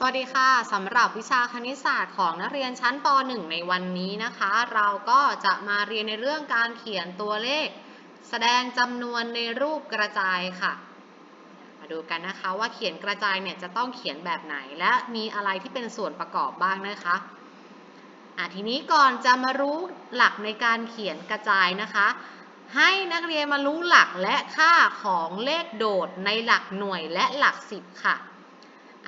สวัสดีค่ะสำหรับวิชาคณิตศาสตร์ของนักเรียนชั้นป .1 ในวันนี้นะคะ เราก็จะมาเรียนในเรื่องการเขียนตัวเลข แสดงจำนวนในรูปกระจายค่ะ มาดูกันนะคะว่าเขียนกระจายเนี่ยจะต้องเขียนแบบไหน และมีอะไรที่เป็นส่วนประกอบบ้างนะคะอะทีนี้ก่อนจะมารู้หลักในการเขียนกระจายนะคะ ให้นักเรียนมารู้หลักและค่าของเลขโดดในหลักหน่วยและหลักสิบค่ะ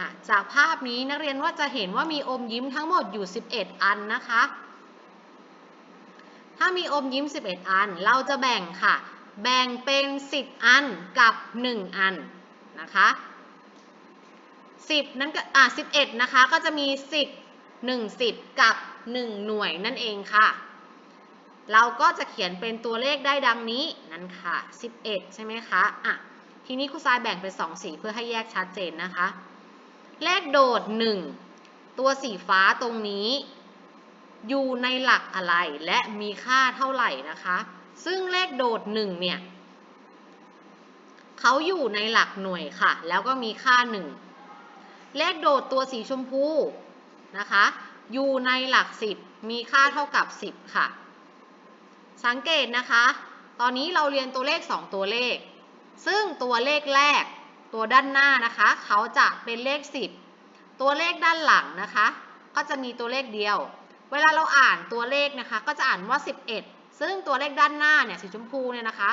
อะจากภาพนี้นักเรียนว่าจะเห็นว่ามีอมยิ้มทั้งหมดอยู่ 11 อันนะคะ ถ้ามีอมยิ้ม 11 อัน เราจะแบ่งค่ะ แบ่งเป็น 10 อันกับ 1 อันนะคะ10นั้นก็อะ11 นะคะ ก็จะมี 10 1 10 กับ 1 หน่วยนั่นเองค่ะ เราก็จะเขียนเป็นตัวเลขได้ดังนี้นั่นค่ะ 11 ใช่ไหมคะ อะ ทีนี้ครูทรายแบ่งเป็น 2 สีเพื่อให้แยกชัดเจนนะคะ เลขโดด 1 ตัวสีฟ้าตรงนี้ อยู่ในหลักอะไรและมีค่าเท่าไหร่นะคะ ซึ่งเลขโดด 1 เนี่ยเขาอยู่ในหลักหน่วยค่ะ แล้วก็มีค่า 1 เลขโดดตัวสีชมพูนะคะ อยู่ในหลัก 10 มีค่าเท่ากับ 10 ค่ะ สังเกตนะคะ ตอนนี้เราเรียนตัวเลข 2 ตัวเลข ซึ่งตัวเลขแรก ตัวด้านหน้านะคะ เขาจะเป็นเลข 10 ตัวเลขด้านหลังนะคะ ก็จะมีตัวเลขเดียว เวลาเราอ่านตัวเลขนะคะ ก็จะอ่านว่า 11 ซึ่งตัวเลขด้านหน้าเนี่ยสีชมพูเนี่ยนะคะ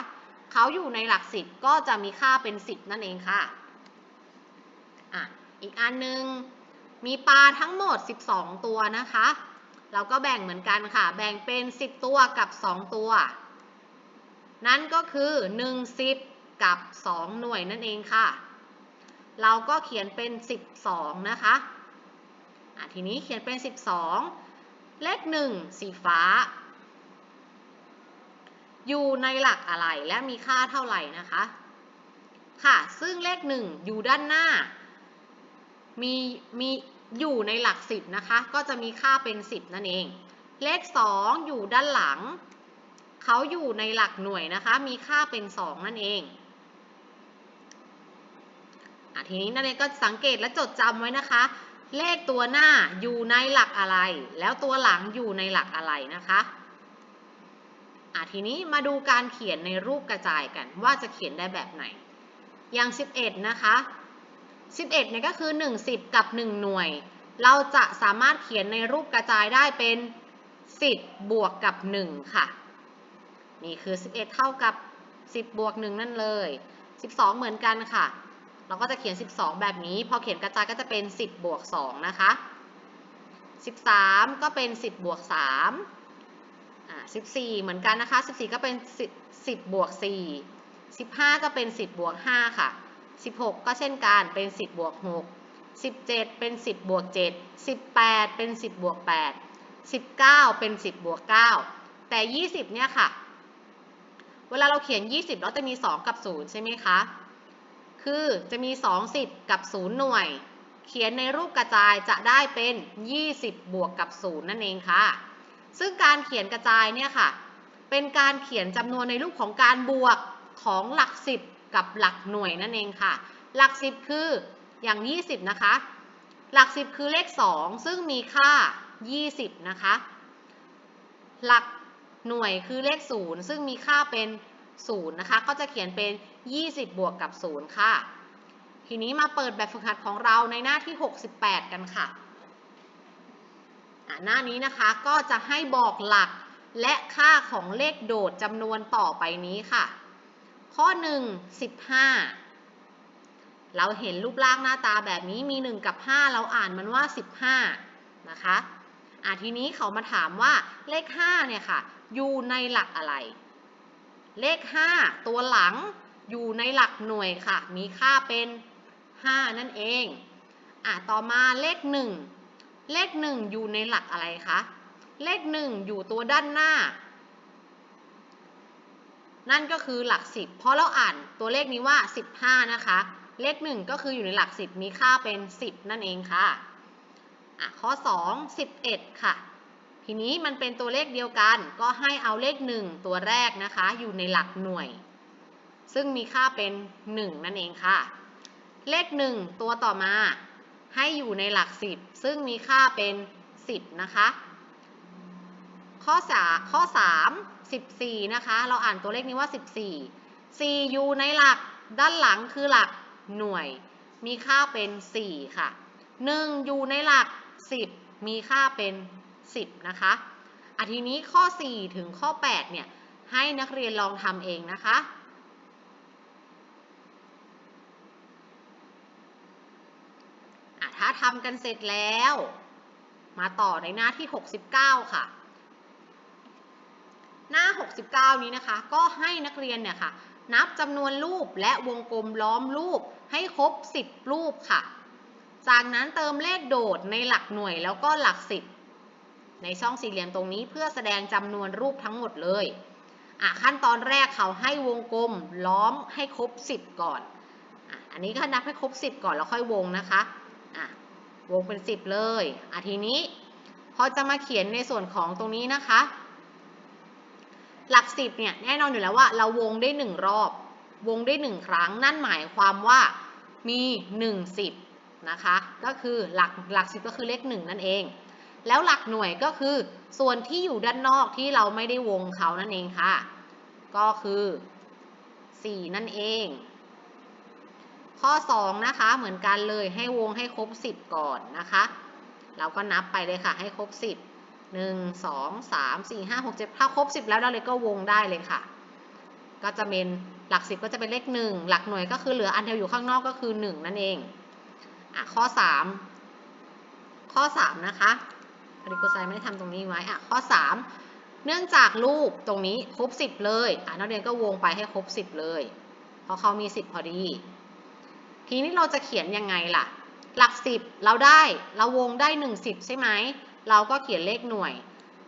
เขาอยู่ในหลัก 10 ก็จะมีค่าเป็น 10 นั่นเองค่ะอะ อีกอันหนึ่งมีปลาทั้งหมด 12 ตัวนะคะ เราก็แบ่งเหมือนกันค่ะ แบ่งเป็น 10 ตัวกับ 2 ตัว นั่นก็คือ 1 10 กับ 2 หน่วยนั่นเองค่ะ เราก็เขียนเป็น 12 นะคะทีนี้เขียนเป็น 12 เลข 1 สีฟ้า อยู่ในหลักอะไรและมีค่าเท่าไหร่นะคะ ค่ะ ซึ่งเลข 1 อยู่ด้านหน้า มีมีอยู่ในหลัก 10 นะคะ ก็จะมีค่าเป็น 10 นั่นเอง เลข 2 อยู่ด้านหลัง เขาอยู่ในหลักหน่วยนะคะ มีค่าเป็น 2 นั่นเอง ทีนี้นักเรียนก็สังเกตและจดจำไว้นะคะ เลขตัวหน้าอยู่ในหลักอะไร แล้วตัวหลังอยู่ในหลักอะไรนะคะอะทีนี้มาดูการเขียนในรูปกระจายกัน ว่าจะเขียนได้แบบไหน อย่าง 11 นะคะ 11เนี่ยก็คือ 1 10 กับ 1 หน่วย เราจะสามารถเขียนในรูปกระจายได้เป็น 10 บวกกับ 1 ค่ะ นี่คือ 11 เท่ากับ 10 บวก 1 นั่นเลย 12 เหมือนกันค่ะ เราก็จะเขียน 12 แบบนี้ พอเขียนกระจายก็จะเป็น 10 บวก 2 นะคะ 13 ก็เป็น 10 บวก3อ่า14 เหมือนกันนะคะ 14 ก็เป็น 10 10บวก4 15 ก็เป็น 10 บวก 5 ค่ะ 16 ก็เช่นกันเป็น 10 บวก 6 17 เป็น 10 บวก 7 18 เป็น 10 บวก 8 19 เป็น 10 บวก 9 แต่ 20 เนี่ยค่ะ เวลาเราเขียน 20 เราจะมี 2 กับ 0 ใช่ไหมคะ คือจะมี2 10กับ 0 หน่วย เขียนในรูปกระจายจะได้เป็น 20 บวกกับ 0 นั่นเองค่ะ ซึ่งการเขียนกระจายเนี่ยค่ะ เป็นการเขียนจำนวนในรูปของการบวกของหลัก 10 กับหลักหน่วยนั่นเองค่ะ หลัก 10 คืออย่าง 20 นะคะ หลัก 10 คือเลข 2 ซึ่งมีค่า 20 นะคะ หลักหน่วยคือเลข 0 ซึ่งมีค่าเป็น 0 นะคะ ก็จะเขียนเป็น 20 บวกกับ 0 ค่ะ ทีนี้มาเปิดแบบฝึกหัดของเราในหน้าที่ 68 กันค่ะ หน้านี้นะคะก็จะให้บอกหลักและค่าของเลขโดดจำนวนต่อไปนี้ค่ะ ข้อ 1 15 เราเห็นรูปร่างหน้าตาแบบนี้มี 1 กับ 5 เราอ่านมันว่า 15 นะคะอะทีนี้เขามาถามว่าเลข 5 เนี่ยค่ะ อยู่ในหลักอะไร เลข 5 ตัวหลัง อยู่ในหลักหน่วยค่ะ มีค่าเป็น 5 นั่นเอง อะ ต่อมาเลข 1 เลข 1 อยู่ในหลักอะไรคะ เลข 1 อยู่ตัวด้านหน้า นั่นก็คือหลัก 10 เพราะเราอ่านตัวเลขนี้ว่า 15 นะคะ เลข 1 ก็คืออยู่ในหลัก 10 มีค่าเป็น 10 นั่นเองค่ะ อะ ข้อ 2 11 ค่ะทีนี้มันเป็นตัวเลขเดียวกัน ก็ให้เอาเลข 1 ตัวแรกนะคะ อยู่ในหลักหน่วย ซึ่งมีค่าเป็น 1 นั่นเองค่ะ เลข 1 ตัวต่อมาให้อยู่ในหลัก 10 ซึ่งมีค่าเป็น 10 นะคะ ข้อ3ข้อ 3 14 นะคะ เราอ่านตัวเลขนี้ว่า 14 4อยู่ในหลักด้านหลังคือหลักหน่วย มีค่าเป็น 4 ค่ะ 1 อยู่ในหลัก 10 มีค่าเป็น 10 นะคะอาทีนี้ข้อ 4 ถึงข้อ 8 เนี่ย ให้นักเรียนลองทำเองนะคะ ถ้าทำกันเสร็จแล้ว มาต่อในหน้าที่ 69 ค่ะ หน้า 69 นี้นะคะ ก็ให้นักเรียนเนี่ยค่ะ นับจำนวนรูปและวงกลมล้อมรูปให้ครบ 10 รูปค่ะ จากนั้นเติมเลขโดดในหลักหน่วยแล้วก็หลัก 10 ในช่องสี่เหลี่ยมตรงนี้เพื่อแสดงจำนวนรูปทั้งหมดเลยอะขั้นตอนแรกเขาให้วงกลมล้อมให้ครบ 10 ก่อนอันนี้ก็นับให้ครบ 10 ก่อนแล้วค่อยวงนะคะ อะวงเป็น 10 เลยอะทีนี้พอจะมาเขียนในส่วนของตรงนี้นะคะ หลัก 10เนี่ยแน่นอนอยู่แล้วว่าเราวงได้ 1 รอบ วงได้ 1 ครั้ง นั่นหมายความว่ามี1 10นะคะก็คือหลักหลัก 10 ก็คือเลข 1 นั่นเอง แล้วหลักหน่วยก็คือส่วนที่อยู่ด้านนอกที่เราไม่ได้วงเขานั่นเองค่ะ ก็คือ 4 นั่นเอง ข้อ 2 นะคะ เหมือนกันเลยให้วงให้ครบ 10 ก่อนนะคะ เราก็นับไปเลยค่ะให้ครบ 10 1 2 3 4 5 6 7ถ้าครบ 10 แล้วเราเลยก็วงได้เลยค่ะ ก็จะเป็นหลัก 10 ก็จะเป็นเลข 1 หลักหน่วยก็คือเหลืออันเดียวอยู่ข้างนอกก็คือ 1 นั่นเองอะข้อ 3 ข้อ 3 นะคะพอดีโกไซไม่ได้ทำตรงนี้ไว้อะข้อ 3 เนื่องจากรูปตรงนี้ครบ 10 เลยอะนักเรียนก็วงไปให้ครบ 10 เลย เพราะเขามี 10 พอดี ทีนี้เราจะเขียนยังไงล่ะ หลัก10เราได้เราวงได้1 10ใช่ไหม เราก็เขียนเลขหน่วย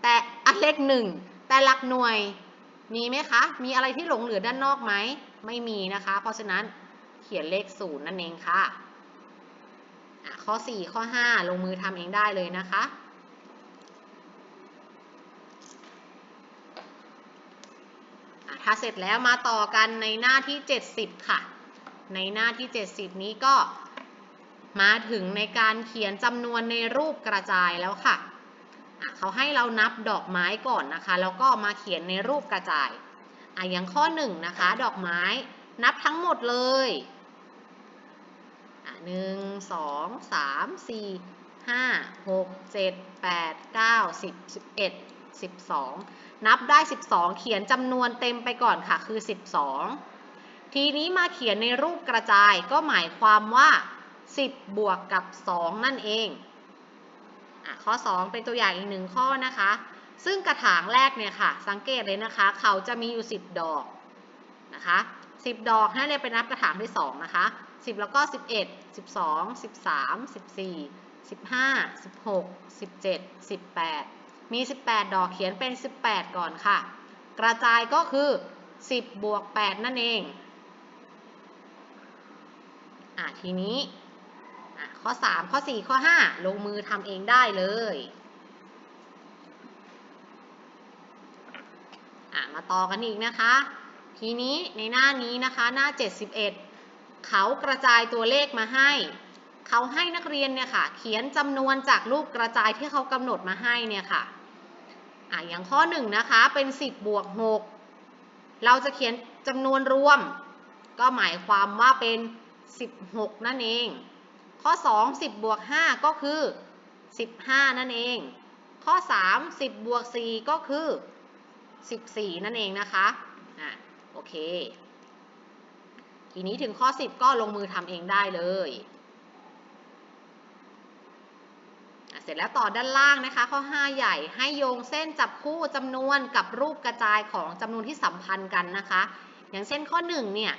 แต่อันเลข1แต่หลักหน่วยมีไหมคะ มีอะไรที่หลงเหลือด้านนอกไหม ไม่มีนะคะ เพราะฉะนั้นเขียนเลข0นั่นเองค่ะะข้อ 4 ข้อ 5 ลงมือทำเองได้เลยนะคะ ถ้าเสร็จแล้วมาต่อกันในหน้าที่ 70 ค่ะ ในหน้าที่ 70 นี้ก็มาถึงในการเขียนจำนวนในรูปกระจายแล้วค่ะ เขาให้เรานับดอกไม้ก่อนนะคะ แล้วก็มาเขียนในรูปกระจายอะอย่างข้อ1นะคะ ดอกไม้นับทั้งหมดเลยหนึ่งสองสามสี่ห้าหกเจ็ดแปดเก้าสิบสิบเอ็ดสิบสองนับได้12เขียนจำนวนเต็มไปก่อนค่ะ คือ12 ทีนี้มาเขียนในรูปกระจายก็หมายความว่า 10 บวกกับ 2 นั่นเองอข้อ 2 เป็นตัวอย่างอีกหนึ่งข้อนะคะ ซึ่งกระถางแรกเนี่ยค่ะ สังเกตเลยนะคะ เขาจะมีอยู่ 10 ดอกนะคะ 10 ดอกให้เรียไปนับกระถางที่ 2 นะคะ 10 แล้วก็ 11 12 13 14 15 16 17 18 มี 18 ดอกเขียนเป็น 18 ก่อนค่ะ กระจายก็คือ 10 บวก 8 นั่นเอง อะทีนี้อะข้อ 3 ข้อ 4 ข้อ 5 ลงมือทำเองได้เลยอะมาต่อกันอีกนะคะ ทีนี้ในหน้านี้นะคะหน้า 71 เขากระจายตัวเลขมาให้ เขาให้นักเรียนเนี่ยค่ะ เขียนจำนวนจากรูปกระจายที่เขากำหนดมาให้เนี่ยค่ะอะอย่างข้อ 1 นะคะเป็น 10บวก6เราจะเขียนจำนวนรวม ก็หมายความว่าเป็น 16 นั่นเอง ข้อ 2 10บวก5ก็คือ 15 นั่นเอง ข้อ 3 10บวก4ก็คือ 14 นั่นเองนะคะอะโอเค ทีนี้ถึงข้อ 10 ก็ลงมือทำเองได้เลยเสร็จแล้วต่อด้านล่างนะคะ ข้อ 5 ใหญ่ให้โยงเส้นจับคู่จำนวนกับรูปกระจายของจำนวนที่สัมพันธ์กันนะคะ อย่างเช่นข้อ 1 เนี่ย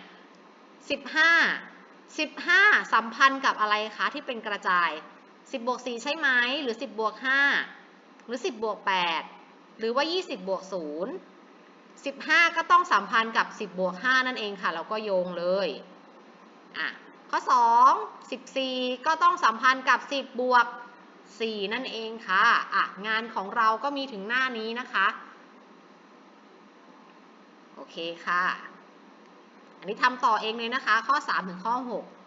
15 15 สัมพันธ์กับอะไรคะที่เป็นกระจาย 10บวก4ใช่ไหมหรือ 10บวก5หรือ 10บวก8หรือว่า 20บวก0 15 ก็ต้องสัมพันธ์กับ 10บวก5นั่นเองค่ะเราก็โยงเลยอะข้อ 2 14 ก็ต้องสัมพันธ์กับ 10บวก4นั่นเองค่ะอะงานของเราก็มีถึงหน้านี้นะคะ โอเคค่ะ อันนี้ทำต่อเองเลยนะคะ ข้อ 3 ถึงข้อ 6